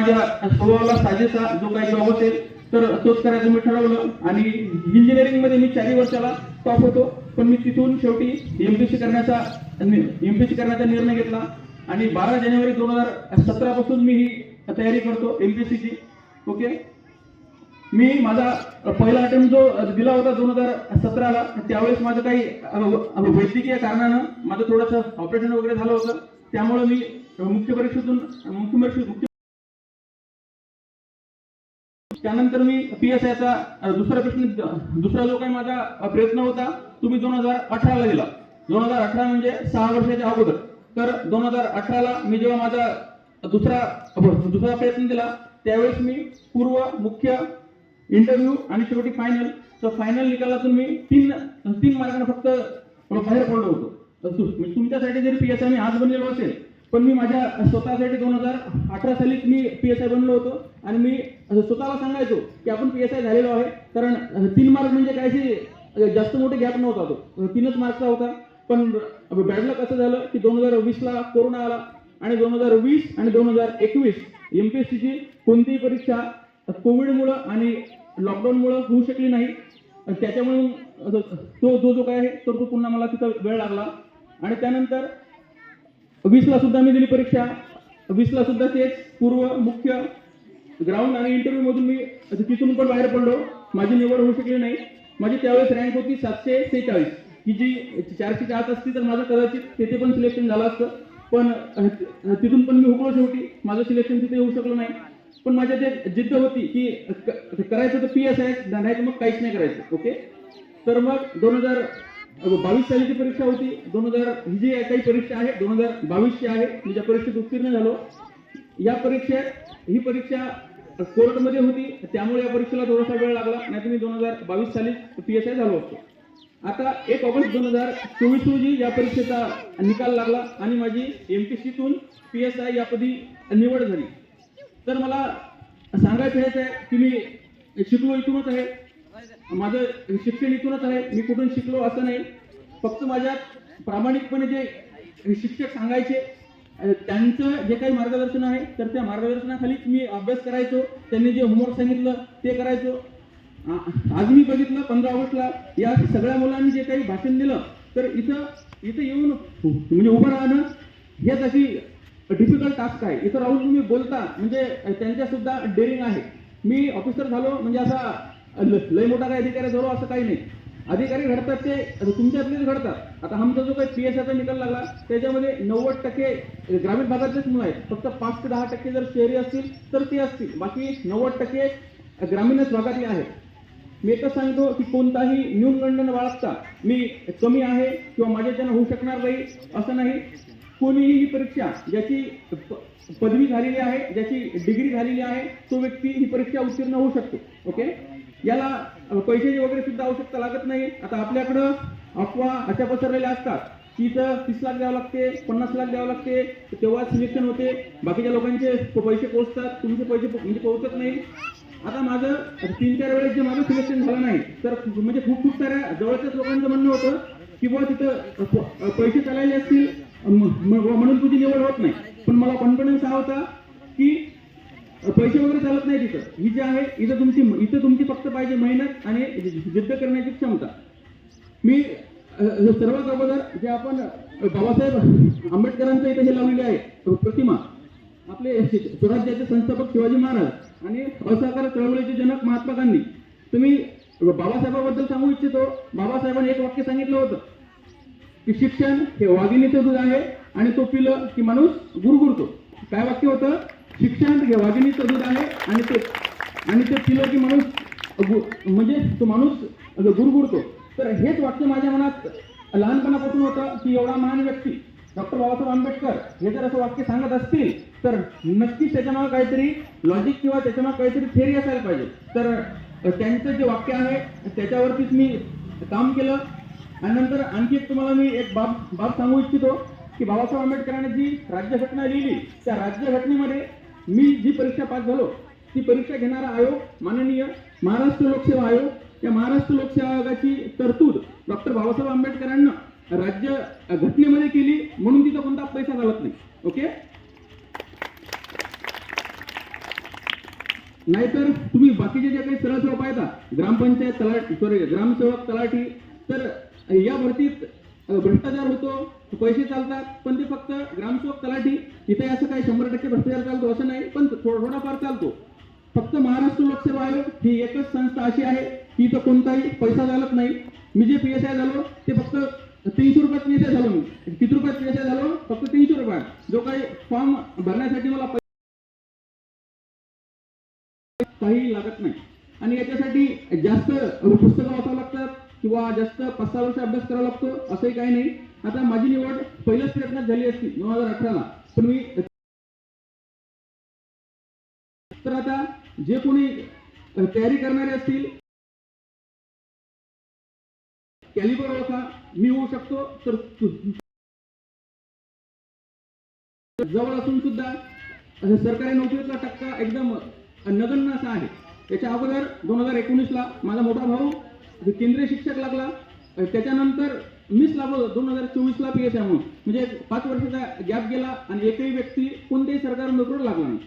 माझ्या स्वभावाला साजेसा जो काही जॉब असेल तर तोच करायचं मी ठरवलं. आणि इंजिनिअरिंगमध्ये मी चारही वर्षाला टॉप होतो. पण मी तिथून शेवटी एमपीसी करण्याचा एमपीसी करण्याचा निर्णय घेतला. आणि बारा जानेवारी दोन हजार सतरा पासून मी ही तयारी करतो एमपीएससीची ओके? मी माझा पहिला अटेम्प्ट जो दिला होता दोन हजार सतराला त्यावेळेस माझं काही वैद्यकीय कारणानं माझं थोडंसं ऑपरेशन वगैरे झालं होतं. त्यामुळे मी मुख्य परीक्षेतून मुख्य परीक्षे त्यानंतर मी पी एस आयचा दुसरा प्रश्न दुसरा जो काही माझा प्रयत्न होता तुम्ही दोन हजार अठराला दिला दोन हजार अठरा म्हणजे सहा वर्षाच्या अगोदर. तर दोन हजार अठराला मी जेव्हा माझा दुसरा दुसरा प्रयत्न दिला त्यावेळेस मी पूर्व मुख्य इंटरव्ह्यू आणि शेवटी फायनल तर फायनल निकालातून मी तीन तीन मार्गाने फक्त बाहेर पडलो होतो. तर तुमच्यासाठी जरी पी एस आय मी आज बनलेलो असेल पण मी माझ्या स्वतःसाठी दोन हजार अठरा सालीच मी पी एस आय बनलो होतो आणि मी स्वतःला सांगायचो की आपण पी एस आय झालेलो आहे. कारण तीन मार्क म्हणजे काहीशी जास्त मोठे गॅप नव्हता तो. तीनच मार्कचा होता. पण बॅडलक असं झालं की दोन हजार वीसला कोरोना आला आणि दोन हजार वीस आणि दोन हजार एकवीस एम पी एस सीची कोणतीही परीक्षा कोविडमुळं आणि लॉकडाऊनमुळं होऊ शकली नाही. त्याच्यामुळे तो जो जो काय आहे तर तो पुन्हा मला तिथं वेळ लागला. आणि त्यानंतर वीसला सुद्धा मी दिली परीक्षा. वीसला सुद्धा तेच पूर्व मुख्य ग्राउंड आणि इंटरव्ह्यू मधून मी तिथून पण बाहेर पडलो. माझी निवड होऊ शकली नाही. माझी त्यावेळेस रँक होती सातशे सेहेचाळीस. ही जी चारशे चार असती तर माझं कदाचित तिथे पण सिलेक्शन झालं असतं. पण तिथून पण मी हुकलो शेवटी. माझं सिलेक्शन तिथे होऊ शकलो नाही. पण माझ्या ते जिद्द होती की करायचं तर पी एस आहे नाही तर मग काहीच नाही करायचं. ओके तर मग दोन हजार बावीस सालीची परीक्षा होती. दोन हजार ही जी काही परीक्षा आहे दोन हजार बावीसची आहे मी ज्या परीक्षेत उत्तीर्ण झालो या परीक्षेत ही परीक्षा कोर्टमध्ये होती. त्यामुळे या परीक्षेला थोडासा वेळ लागला. नाही मी दोन हजार बावीस साली पी एस आय झालो असतो आता एक ऑगस्ट दोन हजार चोवीस रोजी या परीक्षेचा निकाल लागला आणि माझी एम पी सीतून पी एस आय यापदी निवड झाली. तर मला सांगायचं हेच आहे की मी शिकलो इथूनच आहे. माझं शिक्षण इथूनच आहे. मी कुठून शिकलो असं नाही. फक्त माझ्या प्रामाणिकपणे जे शिक्षक सांगायचे त्यांचं जे काही मार्गदर्शन आहे तर त्या मार्गदर्शनाखालीच मी अभ्यास करायचो. त्यांनी जे होमवर्क सांगितलं ते करायचो. आज मी बघितलं पंधरा ऑगस्टला या सगळ्या मुलांनी जे काही भाषण दिलं तर इथं इथं येऊन म्हणजे उभं राहणं हेच अशी डिफिकल्ट टास्क आहे. इथं राहून तुम्ही बोलता म्हणजे त्यांच्यासुद्धा डेअरिंग आहे. मी ऑफिसर झालो म्हणजे असा लय मोठा काही अधिकारी झालो असं काही नाही. अधिकारी घडतात ते तुमच्यातलेच घडतात. आता आमचा जो काही पी एस आयचा निकाल लागला त्याच्यामध्ये नव्वद टक्के ग्रामीण भागातलेच मुलं आहेत. फक्त पाच ते दहा टक्के जर शहरी असतील तर ते असतील. बाकी नव्वद टक्के ग्रामीणच भागातले आहेत. मी एकच सांगतो की कोणताही न्यूनगंडन बाळगता मी कमी आहे किंवा माझ्याच्यानं होऊ शकणार नाही असं नाही. कोणीही ही परीक्षा ज्याची प- पदवी झालेली आहे ज्याची डिग्री झालेली आहे तो व्यक्ती ही परीक्षा उत्तीर्ण होऊ शकतो. ओके? याला पैशाची वगैरे सुद्धा आवश्यकता लागत नाही. आता आपल्याकडं अफवा अशा पसरलेल्या असतात. की इथं तीस लाख द्यावं लागते पन्नास लाख द्यावं लागते तेव्हा सिलेक्शन होते. बाकीच्या लोकांचे पैसे पोहोचतात तुमचे पैसे म्हणजे पोहोचत नाही. आता माझं तीन चार वेळेस जे माझं सिलेक्शन झालं नाही तर म्हणजे खूप खूप साऱ्या जवळच्याच लोकांचं म्हणणं होतं की बुवा तिथं पैसे चालायले असतील म्हणून तुझी निवड होत नाही. पण मला कॉन्फिडन्स हा होता की पैसे वगैरे चालत नाही तिथं. ही जी आहे इथं तुमची इथं तुमची फक्त पाहिजे मेहनत आणि जिद्द करण्याची क्षमता. मी सर्वात अगोदर जे आपण बाबासाहेब आंबेडकरांचं इथे हे लावलेले आहे प्रतिमा. आपले स्वराज्याचे संस्थापक शिवाजी महाराज आणि असहकार चळवळीचे जनक महात्मा गांधी. तुम्ही बाबासाहेबाबद्दल सांगू इच्छितो बाबासाहेबांनी एक वाक्य सांगितलं होतं की शिक्षण हे वाघिणीचं दूध आहे आणि तो पिलं की माणूस गुरगुरतो. काय वाक्य होतं? शिक्षण हे वाघिणीचं दूध आहे आणि ते आणि ते पिलं की माणूस म्हणजे तो माणूस गुरगुरतो. तर हेच वाक्य माझ्या मनात लहानपणापासून होतं की एवढा महान व्यक्ती डॉक्टर बाबासाहेब आंबेडकर हे जर असं वाक्य सांगत असतील तर नक्कीच त्याच्यामागे काहीतरी लॉजिक किंवा त्याच्यामागे काहीतरी थेरी असायला पाहिजे. तर त्यांचं जे वाक्य आहे त्याच्यावरतीच मी काम केलं. आणि नंतर आणखी एक तुम्हाला मी एक बाब बाब सांगू इच्छितो की बाबासाहेब आंबेडकरांनी जी राज्यघटना लिहिली त्या राज्यघटनेमध्ये मी जी परीक्षा पास झालो ती परीक्षा घेणारा आयोग माननीय महाराष्ट्र लोकसेवा आयोग या महाराष्ट्र लोकसेवा आयोगाची तरतूद डॉक्टर बाबासाहेब आंबेडकरांना राज्य घटनेमध्ये केली म्हणून तिथं कोणता पैसा घालत नाही. ओके? नाहीतर तुम्ही बाकीचे जे काही सरळ सेवा पाहता ग्रामपंचायत तलाठी सॉरी ग्रामसेवक तलाठी तर या भरतीत भ्रष्टाचार होतो पैसे चालतात पण ते फक्त ग्रामसेवक तलाठी. इथे असं काही शंभर टक्के भ्रष्टाचार चालतो असं नाही पण थोडाफार चालतो. फक्त महाराष्ट्र लोकसेवा आयोग ही एकच संस्था अशी आहे की इथं कोणताही पैसा चालत नाही. मी जे पी एस आय झालो ते फक्त तीनशे रुपयात पी एस आय झालो मी. किती रुपयात पी एस आय झालो? फक्त तीनशे रुपयात. जो काही फॉर्म भरण्यासाठी मला काही लागत नाही. आणि याच्यासाठी जास्त पुस्तकं वाचावं लागतात किंवा जास्त पाच सहा वर्ष अभ्यास करावा लागतो असंही काही नाही. आता माझी निवड पहिल्याच प्रयत्नात झाली असती दोन हजार अठराला पण मी तर आता जे कोणी तयारी करणारे असतील कॅलिबर ओळखा मी होऊ शकतो तर जवळ असून सुद्धा सरकारी नोकरीचा टक्का एकदम नगण्य असा आहे. त्याच्या अगोदर दोन हजार एकोणीसला माझा मोठा भाऊ केंद्रीय शिक्षक लागला. त्याच्यानंतर मीच लागलो दोन हजार चोवीसला पी एस आय म्हणून म्हणजे पाच वर्षाचा गॅप गेला आणि एकही व्यक्ती कोणत्याही सरकार नोकरीवर लागला नाही.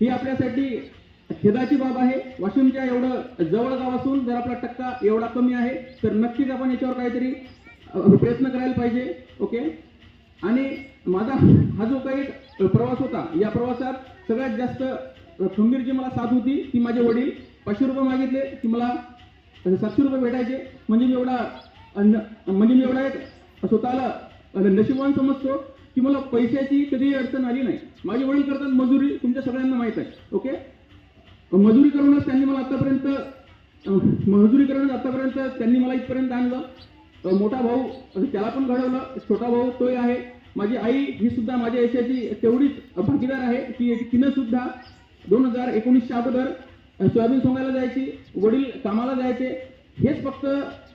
ही आपल्यासाठी खेदाची बाब आहे. वाशिमच्या एवढं जवळ गाव असून जर आपला टक्का एवढा कमी आहे तर नक्कीच आपण याच्यावर काहीतरी प्रयत्न करायला पाहिजे. ओके? आणि माझा हा जो काही प्रवास होता या प्रवासात सगळ्यात जास्त खंबीर जी मला साथ होती ती माझे वडील. पाचशे रुपये मागितले की मला सातशे रुपये भेटायचे. म्हणजे मी एवढा म्हणजे मी एवढा एक स्वतःला नशिबान समजतो की मला पैशाची कधीही अडचण आली नाही. माझे वडील करतात मजुरी तुमच्या सगळ्यांना माहीत आहे ओके? मजुरी करूनच त्यांनी मला आतापर्यंत मजुरी करूनच आतापर्यंत त्यांनी मला इथपर्यंत आणलं. मोठा भाऊ त्याला पण घडवलं. छोटा भाऊ तोही आहे. माझी आई ही सुद्धा माझ्या यशाची तेवढीच भागीदार आहे. की तिनं सुद्धा दोन हजार एकोणीसच्या अगोदर सोयाबीन सोंगायला जायची वडील कामाला जायचे. हेच फक्त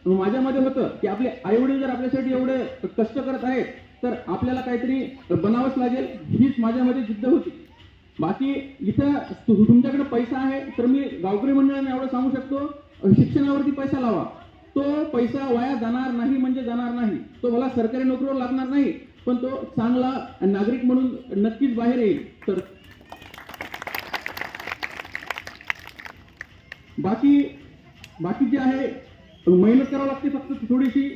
माझ्यामध्ये होतं की आपले आई वडील जर आपल्यासाठी एवढे कष्ट करत आहेत तर आपल्याला काहीतरी बनावंच लागेल हीच माझ्यामध्ये जिद्द होती. बाकी इथं तुमच्याकडे पैसा आहे तर मी गावकरी मंडळाने एवढं सांगू शकतो शिक्षणावरती पैसा लावा. तो पैसा वाया जाणार नाही म्हणजे जाणार नाही. तो मला सरकारी नोकरीवर लागणार नाही पण तो चांगला नागरिक म्हणून नक्कीच बाहेर येईल. तर बाकी बाकी जे आहे मेहनत करावं लागते फक्त थोडीशी.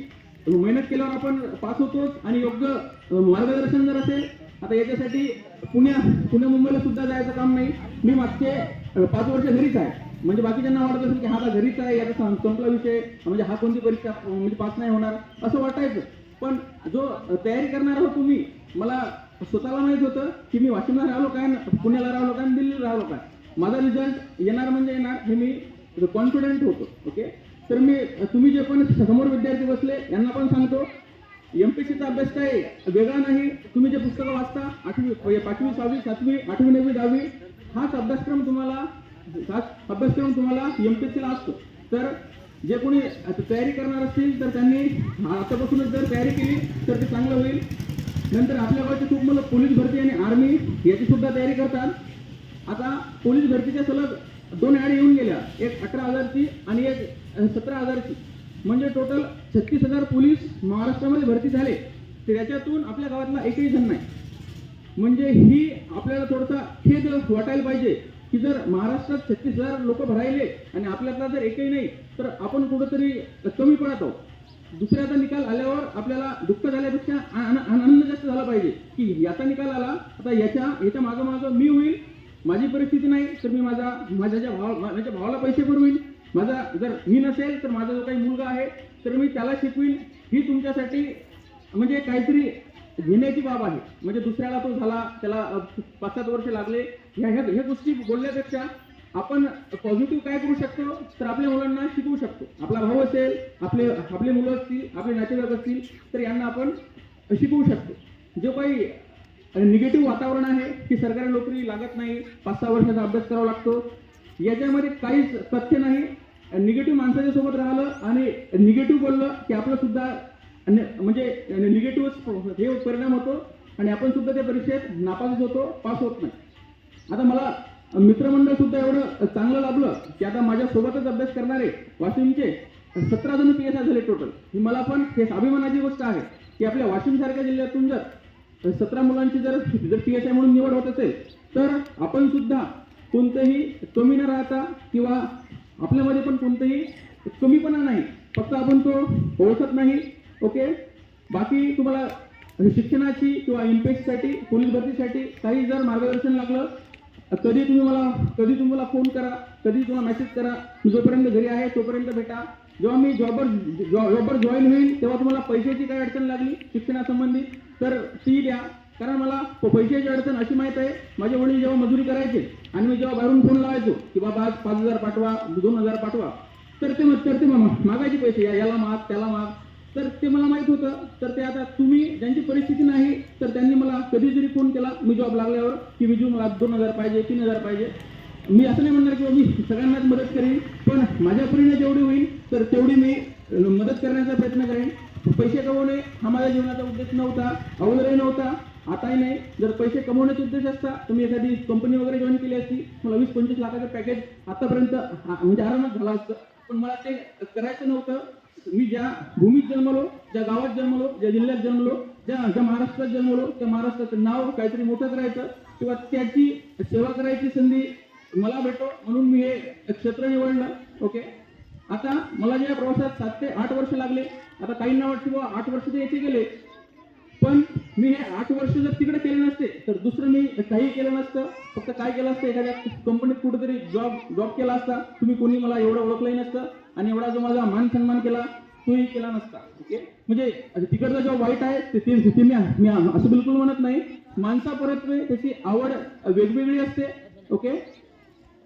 मेहनत केल्यावर आपण पास होतोच आणि योग्य मार्गदर्शन जर असेल आता याच्यासाठी पुण्या पुणे मुंबईला सुद्धा जायचं काम नाही. मी मागचे पाच वर्ष घरीच आहे. म्हणजे बाकीच्यांना वाटत असेल की हा आता घरीच आहे याचा संपला विषय. म्हणजे हा कोणती परीक्षा म्हणजे पास नाही होणार असं वाटायचं. पण जो तयारी करणार आहोत तुम्ही मला स्वतःला माहीत होतं की मी वाशिमला राहिलो काय पुण्याला राहिलो काय दिल्लीला राहिलो काय. माझा रिझल्ट येणार म्हणजे येणार हे मी कॉन्फिडंट होतो ओके तर मी तुम्ही जे पण समोर विद्यार्थी बसले यांना पण सांगतो एम पी सीचा अभ्यास काय वेगळा नाही. तुम्ही जे पुस्तकं वाचता आठवी पाचवी सहावी सातवी आठवी नववी दहावी हाच अभ्यासक्रम तुम्हाला हाच अभ्यासक्रम तुम्हाला एम पी सीला असतो. तर जे कोणी तयारी करणार असतील तर त्यांनी आतापासूनच जर तयारी केली तर ते चांगलं होईल. नंतर आपल्या खूप मुलं पोलीस भरती आणि आर्मी याची सुद्धा तयारी करतात. आता पोलीस भरतीच्या सलग दोन ॲड येऊन गेल्या. एक अठरा हजारची आणि एक सतरा हजारची. म्हणजे टोटल छत्तीस हजार पोलीस महाराष्ट्रामध्ये भरती झाले. तर याच्यातून आपल्या गावातला एकही जण नाही. म्हणजे ही आपल्याला थोडासा खेद वाटायला पाहिजे की जर महाराष्ट्रात छत्तीस हजार लोक भरायले आणि आपल्यातला जर एकही नाही तर आपण कुठंतरी कमी पडत आहोत. दुसऱ्याचा निकाल आल्यावर आपल्याला दुःख झाल्यापेक्षा आनंद जास्त झाला पाहिजे की याचा निकाल आला आता याच्या याच्या मागं मागं मी होईल माझी परिस्थिती नाही तर मी माझा माझ्या ज्या भाव माझ्या भावाला पैसे पुरवीन. माझा जर मी नसेल तर माझा जो काही मुलगा आहे तर मी त्याला शिकवीन. ही तुमच्यासाठी म्हणजे काहीतरी घेण्याची बाब आहे. म्हणजे दुसऱ्याला तो झाला त्याला पाच सात वर्ष लागले. ह्या ह्या ह्या गोष्टी बोलण्यापेक्षा आपण पॉझिटिव्ह काय करू शकतो? तर आपल्या मुलांना शिकवू शकतो. आपला भाऊ असेल आपले आपले मुलं असतील आपले नातेवाईक असतील तर यांना आपण शिकवू शकतो. जो काही निगेटिव्ह वातावरण आहे की सरकारी नोकरी लागत नाही पाच सहा वर्षाचा अभ्यास करावा लागतो याच्यामध्ये काहीच तथ्य नाही. निगेटिव्ह माणसाच्या सोबत राहिलं आणि निगेटिव्ह बोललं की आपलं सुद्धा म्हणजे निगेटिव्हच हे परिणाम होतो आणि आपण सुद्धा त्या परीक्षेत नापास होतो पास होत नाही. आता मला मित्रमंडळ सुद्धा एवढं चांगलं लाभलं की आता माझ्या सोबतच अभ्यास करणारे वाशिमचे सतरा जण पी एस आय झाले टोटल ही मला पण हे अभिमानाची गोष्ट आहे की आपल्या वाशिम सारख्या जिल्ह्यातून जर सतरा मुलांची जर जर पी एस आय म्हणून निवड होत असेल तर आपण सुद्धा कोणतंही कमी न राहता किंवा आपल्यामध्ये पण कोणतंही कमीपणा नाही. फक्त आपण तो ओळखत नाही. ओके? बाकी तुम्हाला शिक्षणाची किंवा एमपीएससाठी पोलीस भरतीसाठी काही जर मार्गदर्शन लागलं कधी तुम्ही मला कधी तुम्ही मला फोन करा कधी तुम्हाला मेसेज करा जोपर्यंत घरी आहे तोपर्यंत भेटा. जेव्हा मी जॉबवर जॉबवर जॉईन होईल तेव्हा तुम्हाला पैशाची काही अडचण लागली शिक्षणासंबंधी तर ती द्या. कारण मला. पैशाची अडचण अशी माहीत आहे माझे वडील जेव्हा मजुरी करायचे आणि मी जेव्हा बाहेरून फोन लावायचो की बाबा आज पाच हजार पाठवा दोन हजार पाठवा तर ते तर ते मागायचे पैसे या- याला माग त्याला माग. तर ते मला माहीत होतं. तर ते आता तुम्ही ज्यांची परिस्थिती नाही तर त्यांनी मला कधी जरी फोन केला मी जॉब लागल्यावर की विजू मला दोन हजार पाहिजे तीन हजार पाहिजे. मी असं नाही म्हणणार की मी सगळ्यांनाच मदत करेन पण माझ्या परीने जेवढी होईल तर तेवढी मी मदत करण्याचा प्रयत्न करेन. पैसे कमवणे हा माझ्या जीवनाचा उद्देश नव्हता अगोदरही नव्हता. आताही नाही जर पैसे कमवण्याचा उद्देश असता तुम्ही एखादी कंपनी वगैरे जॉईन केली असती मला वीस पंचवीस लाखाचं पॅकेज आतापर्यंत म्हणजे आरामात झाला असतं. पण मला ते करायचं नव्हतं. मी ज्या भूमीत जन्मलो ज्या गावात जन्मलो ज्या जिल्ह्यात जन्मलो ज्या ज्या महाराष्ट्रात जन्मलो त्या महाराष्ट्राचं नाव काहीतरी मोठं करायचं किंवा त्याची सेवा करायची संधी मला भेटो म्हणून मी हे क्षेत्र निवडलं. ओके? आता मला ज्या प्रवासात सात ते आठ वर्ष लागले आता काहींना वाटते बुवा आठ वर्ष ते येथे गेले पण मी हे आठ वर्ष जर तिकडे केले नसते तर दुसरं मी काही केलं नसतं. फक्त काय केलं असतं एखाद्या कंपनीत कुठेतरी जॉब जॉब केला असता. तुम्ही कोणी मला एवढं ओळखलंही नसतं आणि एवढा जो माझा मान सन्मान केला तोही केला नसता. ओके म्हणजे तिकडचा जो वाईट आहे ते ते मी मी असं बिलकुल म्हणत नाही. माणसापर्यंत त्याची आवड वेगवेगळी असते. ओके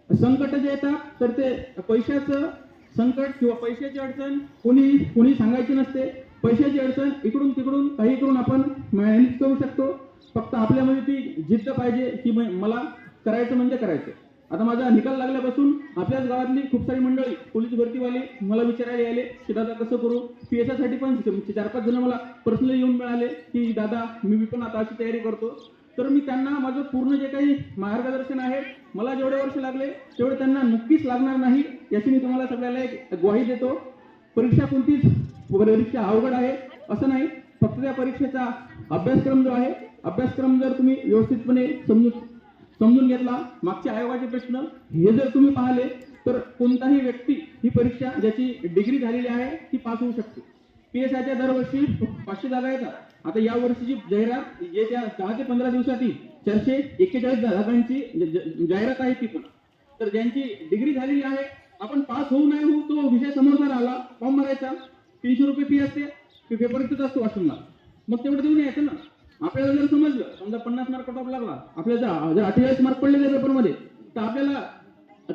संकट जे येतात तर ते पैशाचं संकट किंवा पैशाची अडचण कोणी कोणी सांगायची नसते. पैशाची अडचण इकडून तिकडून काही करून आपण मॅनेज करू शकतो. फक्त आपल्यामध्ये ती जिद्द पाहिजे की मला करायचं म्हणजे करायचं. आता माझा निकाल लागल्यापासून आपल्याच गावातली खूप सारी मंडळी पोलीस भरतीवाले मला विचारायला यायले की दादा कसं करू? पी एससाठी पण म्हणजे चार पाच जण मला पर्सनली येऊन मिळाले की दादा मी पण आता अशी तयारी करतो. तर मी त्यांना माझं पूर्ण जे काही मार्गदर्शन आहे मला जेवढे वर्ष लागले तेवढे त्यांना नक्कीच लागणार नाही याची मी तुम्हाला सगळ्याला एक ग्वाही देतो. परीक्षा कोणतीच परीक्षा अवघड आहे. असं नाही. फक्त त्या परीक्षेचा अभ्यासक्रम जो आहे अभ्यासक्रम जर तुम्ही व्यवस्थितपणे समजून समजून घेतला मागच्या आयोगाचे प्रश्न हे जर तुम्ही पाहिले तर कोणताही व्यक्ती ही परीक्षा ज्याची डिग्री झालेली आहे ती पास होऊ शकते. पी एस आयच्या दरवर्षी पाचशे जागा येतात. आता या वर्षीची जाहिरात येत्या दहा ते पंधरा दिवसातील चारशे एक्केचाळीस जागांची जाहिरात आहे ती पण. तर ज्यांची डिग्री झालेली आहे आपण पास होऊ नाही होऊ तो विषय समोर राहिला आला. फॉर्म भरायचा. तीनशे रुपये फी असते. ते पेपर इथंच असतो वाचूनला. मग तेवढं देऊन यायचं ना. आपल्याला जर समजलं समजा पन्नास मार्क कट ऑफ लागला. आपल्याला जर अठ्ठेचाळीस मार्क पडले त्या पेपरमध्ये तर आपल्याला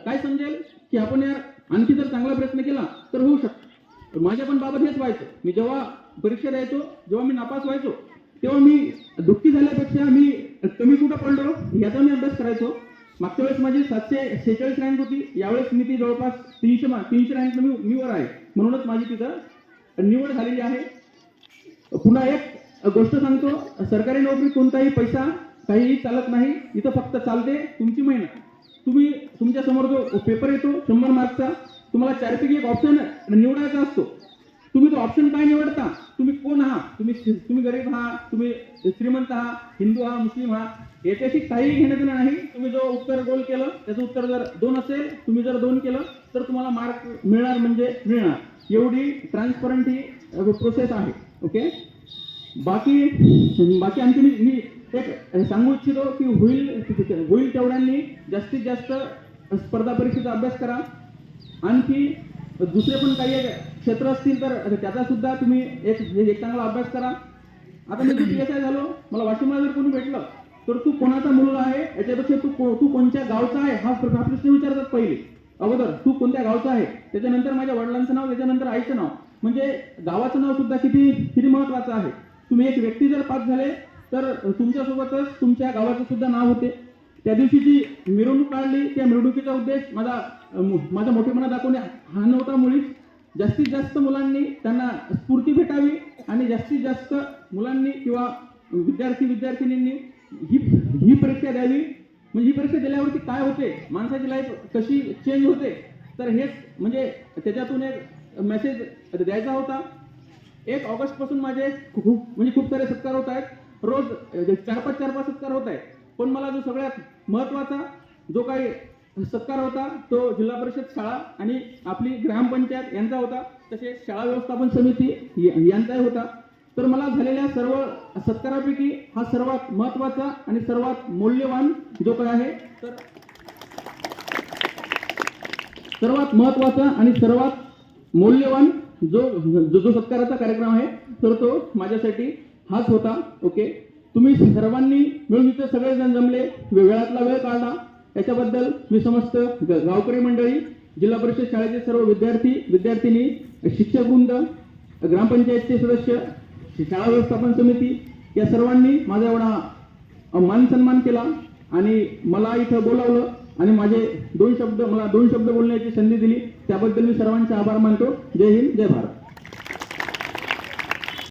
काय समजेल? की आपण यार आणखी जर चांगला प्रयत्न केला तर होऊ शकतो. माझ्या पण बाबत हेच व्हायचं. मी जेव्हा परीक्षा द्यायचो जेव्हा मी नापास व्हायचो तेव्हा मी दुःखी झाल्यापेक्षा मी कमी कुठं पडलो याचा मी अभ्यास करायचो. मागच्या वेळेस माझी सातशे शेहेचाळीस रँक होती. यावेळेस मी ती जवळपास तीनशे मा- तीनशे रँक मी मी वर आहे. म्हणूनच माझी तिथं निवड झालेली आहे. पुन्हा एक गोष्ट सांगतो. सरकारी नोकरी कोणताही पैसा काहीही चालत नाही. इथं फक्त चालते तुमची मेहनत. तुम्ही तुमच्यासमोर जो पेपर येतो शंभर मार्कचा तुम्हाला चारपैकी एक ऑप्शन निवडायचा असतो. तुम्ही तो ऑप्शन काय निवडता? तुम्ही कोण आहात? तुम्ही तुम्ही गरीब आहात तुम्ही श्रीमंत आहात हिंदू आहात मुस्लिम आहात याच्याशी काही घेणं देणं नाही. तुम्ही जो उत्तर गोल केलं त्याचं उत्तर जर दोन असेल तुम्ही जर दोन केलं तर तुम्हाला मार्क मिळणार म्हणजे मिळणार. एवढी ट्रान्सपरंट ही प्रोसेस आहे. ओके बाकी बाकी आणखी मी मी एक सांगू इच्छितो की होईल होईल तेवढ्यांनी जास्तीत जास्त स्पर्धा परीक्षेचा अभ्यास करा. आणखी दुसरे पण काही क्षेत्र असतील तर त्याचा सुद्धा तुम्ही एक एक चांगला अभ्यास करा. आता मी पी एस आय झालो मला वाशिमला जर कोणी भेटलं तर तू कोणाचा मुलगा आहे याच्यापेक्षा तू तू कोणत्या गावचा आहे हा प्रश्न विचारतात पहिले. अगोदर तू कोणत्या गावचा आहे त्याच्यानंतर माझ्या वडिलांचं नाव त्याच्यानंतर आईचं नाव. म्हणजे गावाचं नाव सुद्धा किती किती महत्वाचं आहे. तुम्ही एक व्यक्ती जर पास झाले तर तुमच्यासोबतच तुमच्या गावाचं सुद्धा नाव होते. त्या दिवशी जी मिरवणूक काढली त्या मिरवणुकीचा उद्देश माझा माझ्या माझा मोठेपणा दाखवणे हा नव्हता मुळीच. जास्तीत जास्त मुलांनी त्यांना स्फूर्ती भेटावी आणि जास्तीत जास्त मुलांनी किंवा विद्यार्थी विद्यार्थिनींनी ही ही परीक्षा द्यावी. म्हणजे ही परीक्षा दिल्यावरती काय होते? माणसाची लाईफ कशी चेंज होते? तर हेच म्हणजे त्याच्यातून एक मेसेज द्यायचा होता. एक ऑगस्टपासून माझे खूप म्हणजे खूप सारे सत्कार होत आहेत. रोज चार पाच चार पाच सत्कार होत आहेत. पण मला जो सगळ्यात महत्त्वाचा जो काही सत्कार होता तो जिल्हा परिषद शाळा आणि आपली ग्रामपंचायत यांचा होता तसेच शाळा व्यवस्थापन समिती यांचाही होता. तर मला झालेल्या सर्व सत्कारापैकी हा सर्वात महत्त्वाचा आणि सर्वात मौल्यवान जो काय आहे तर सर्वात महत्त्वाचा आणि सर्वात मौल्यवान जो जो जो सत्काराचा कार्यक्रम आहे तर तो माझ्यासाठी हाच होता. ओके? तुम्ही सर्वांनी मिळून इथे सगळेजण जमले वेळातला वेळ काढला. याच्याबद्दल मी समस्त ग- गावकरी मंडळी जिल्हा परिषद शाळेचे सर्व विद्यार्थी विद्यार्थिनी शिक्षक वृंद ग्रामपंचायतचे सदस्य शाळा व्यवस्थापन समिती या सर्वांनी माझा एवढा मान सन्मान केला आणि मला इथं बोलावलं आणि माझे दोन शब्द मला दोन शब्द बोलण्याची संधी दिली. त्याबद्दल मी सर्वांचे आभार मानतो. जय हिंद जय भारत.